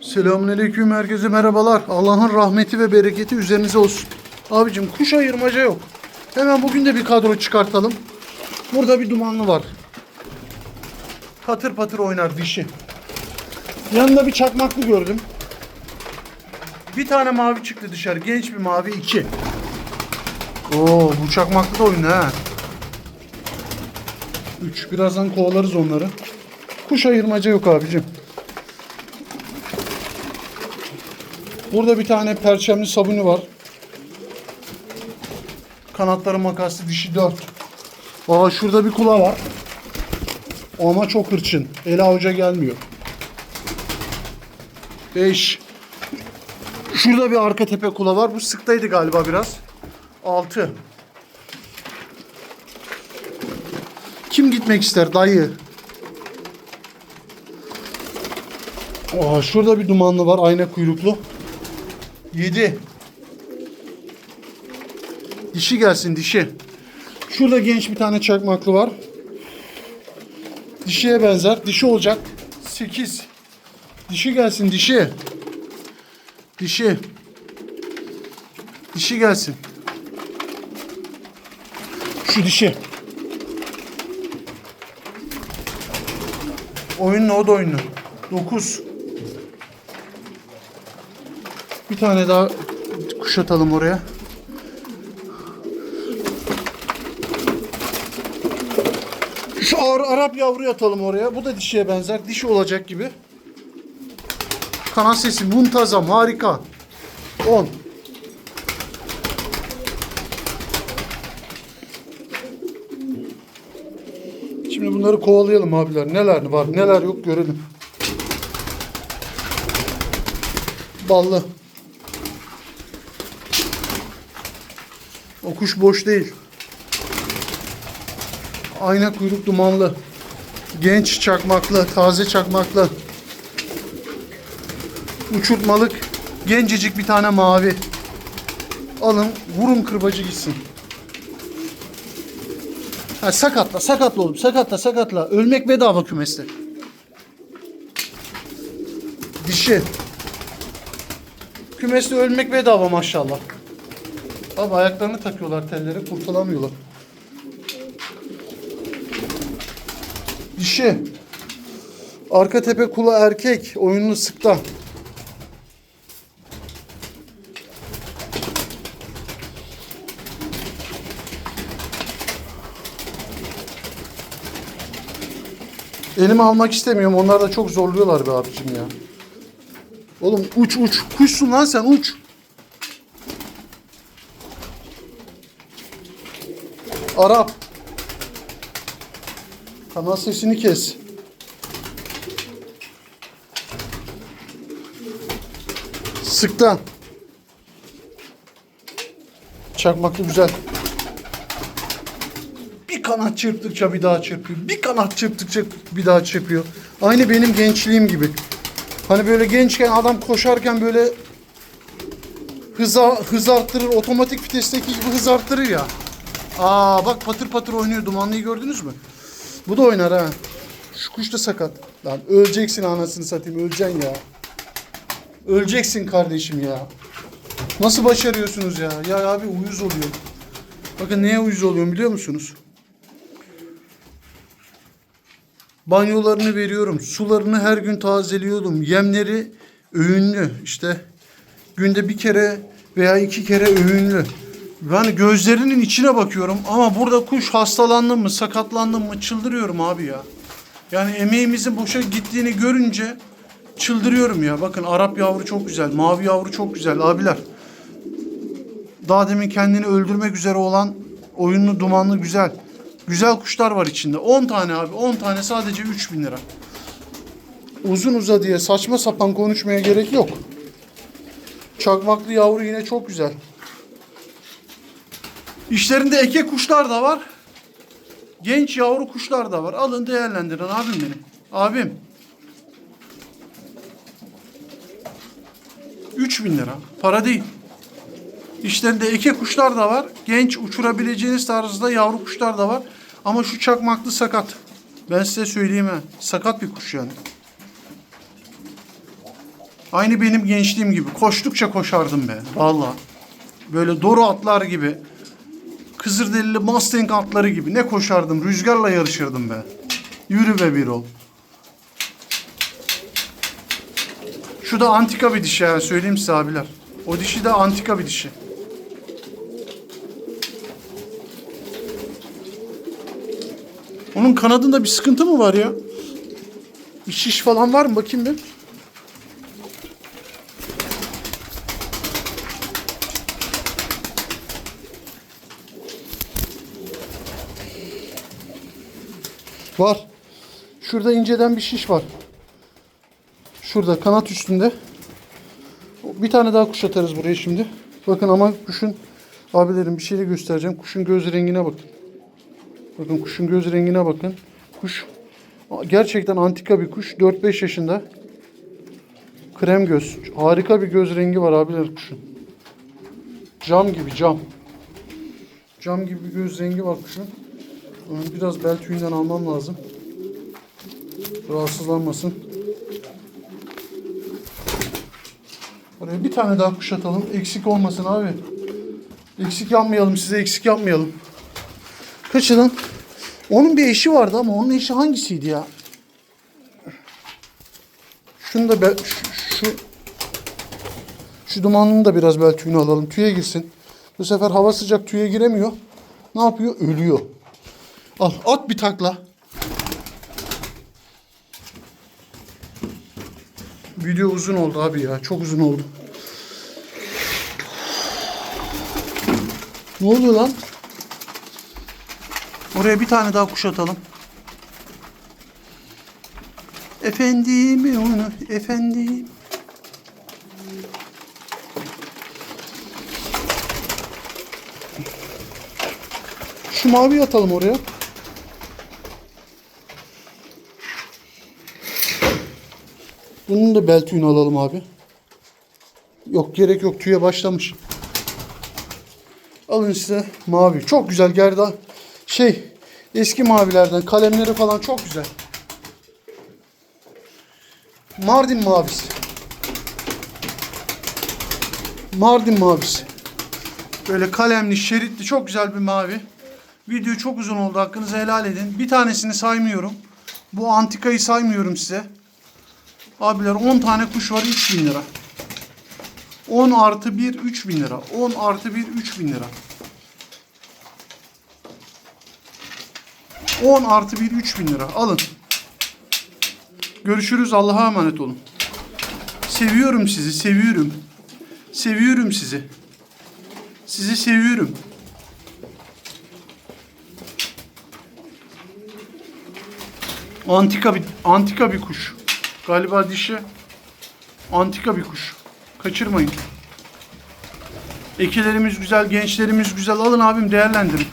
Selamünaleyküm herkese merhabalar. Allah'ın rahmeti ve bereketi üzerinize olsun. Abicim kuş ayırmaca yok. Hemen bugün de bir kadro çıkartalım. Burada bir dumanlı var. Patır patır oynar dişi. Yanında bir çakmaklı gördüm. Bir tane mavi çıktı dışarı. Genç bir mavi iki. Oo bu çakmaklı da oyun ha. Üç. Birazdan kovalarız onları. Kuş ayırmaca yok abicim. Burada bir tane perçemli sabunu var. Kanatları makaslı dişi 4. Aa şurada bir kula var. Ama çok hırçın. Ele avuca gelmiyor. 5. Şurada bir arka tepe kula var. Bu sıktaydı galiba biraz. 6. Kim gitmek ister dayı? Aa, şurada bir dumanlı var ayna kuyruklu. 7. Dişi gelsin dişi. Şurada genç bir tane çakmaklı var. Dişiye benzer. Dişi olacak. 8. Dişi gelsin dişi. Dişi. Dişi gelsin. Şu dişi. Oyunlu o da oyunlu. 9. Bir tane daha kuş atalım oraya. Şu Ar- Arap yavru atalım oraya. Bu da dişiye benzer. Dişi olacak gibi. Kanat sesi muntazam, harika. 10. Şimdi bunları kovalayalım abiler. Neler var, neler yok görelim. Ballı. O kuş boş değil. Ayna kuyruk dumanlı. Genç çakmaklı, taze çakmaklı. Uçurtmalık. Gencecik bir tane mavi. Alın, vurun kırbacı gitsin. Ha, sakatla, sakatla oğlum, sakatla, sakatla. Ölmek bedava kümeste. Dişi. Kümeste ölmek bedava maşallah. Abi ayaklarını takıyorlar telleri kurtulamıyorlar. Dişi. Arka tepe kula erkek. Oyunlu sıkta. Elime almak istemiyorum. Onlar da çok zorluyorlar be abicim ya. Oğlum uç uç. Kuşsun lan sen uç. Arap. Kanal sesini kes. Sıktan. Çakmaklı güzel. Bir kanat çırptıkça bir daha çırpıyor. Bir kanat çırptıkça bir daha çırpıyor. Aynı benim gençliğim gibi. Hani böyle gençken adam koşarken böyle hıza, hız arttırır. Otomatik vitesteki gibi hız arttırır ya. Aa bak patır patır oynuyor. Dumanlıyı gördünüz mü? Bu da oynar ha. Şu kuş da sakat. Lan öleceksin anasını satayım. Öleceksin ya. Öleceksin kardeşim ya. Nasıl başarıyorsunuz ya? Ya abi uyuz oluyor. Bakın neye uyuz oluyorum biliyor musunuz? Banyolarını veriyorum. Sularını her gün tazeliyordum. Yemleri öğünlü. İşte günde bir kere veya iki kere öğünlü. Yani gözlerinin içine bakıyorum ama burada kuş hastalandı mı, sakatlandı mı çıldırıyorum abi ya. Yani emeğimizin boşa gittiğini görünce çıldırıyorum ya. Bakın Arap yavru çok güzel, mavi yavru çok güzel abiler. Daha demin kendini öldürmek üzere olan oyunlu dumanlı güzel. Güzel kuşlar var içinde. 10 tane abi. 10 tane sadece 3000 lira. Uzun uza diye saçma sapan konuşmaya gerek yok. Çakmaklı yavru yine çok güzel. İşlerinde eke kuşlar da var. Genç yavru kuşlar da var. Alın değerlendirin abim benim. Abim. 3000 lira. Para değil. İşlerinde eke kuşlar da var. Genç uçurabileceğiniz tarzda yavru kuşlar da var. Ama şu çakmaklı sakat. Ben size söyleyeyim ha. Sakat bir kuş yani. Aynı benim gençliğim gibi. Koştukça koşardım be. Vallahi. Böyle doru atlar gibi. Kızılderili Mustang atları gibi. Ne koşardım. Rüzgarla yarışırdım be. Yürü be bir ol. Şu da antika bir dişi yani söyleyeyim size abiler. O dişi de antika bir dişi. Onun kanadında bir sıkıntı mı var ya? Bir şiş falan var mı? Bakayım bir. Var. Şurada inceden bir şiş var. Şurada kanat üstünde. Bir tane daha kuş atarız buraya şimdi. Bakın ama kuşun abilerim bir şey de göstereceğim. Kuşun göz rengine bakın. Bakın kuşun göz rengine bakın. Kuş gerçekten antika bir kuş. 4-5 yaşında. Krem göz. Harika bir göz rengi var abiler kuşun. Cam gibi cam. Cam gibi bir göz rengi var kuşun. Onu biraz bel tüyünden almam lazım. Rahatsızlanmasın. Oraya bir tane daha kuş atalım. Eksik olmasın abi. Eksik yapmayalım size eksik yapmayalım. Kaçının? Onun bir eşi vardı ama onun eşi hangisiydi ya? Şunu da be, şu, şu şu dumanını da biraz bel tüyünü alalım. Tüye girsin. Bu sefer hava sıcak tüye giremiyor. Ne yapıyor? Ölüyor. Al at bir takla. Video uzun oldu abi ya. Çok uzun oldu. Ne oluyor lan? Oraya bir tane daha kuş atalım. Efendim onu efendim. Şu mavi atalım oraya. Bunun da bel tüyünü alalım abi. Yok gerek yok tüye başlamış. Alın size mavi. Çok güzel gerda. Şey eski mavilerden kalemleri falan çok güzel. Mardin mavisi. Mardin mavisi. Böyle kalemli, şeritli çok güzel bir mavi. Video çok uzun oldu. Hakkınızı helal edin. Bir tanesini saymıyorum. Bu antikayı saymıyorum size. Abiler 10 tane kuş var 3000 lira. 10 artı 1 3000 lira. 10 artı 1 3000 lira. 10 artı 1 3000 lira. Alın. Görüşürüz. Allah'a emanet olun. Seviyorum sizi. Seviyorum. Seviyorum sizi. Sizi seviyorum. Antika bir antika bir kuş. Galiba dişi antika bir kuş. Kaçırmayın. Ekilerimiz güzel, gençlerimiz güzel. Alın abim değerlendirin.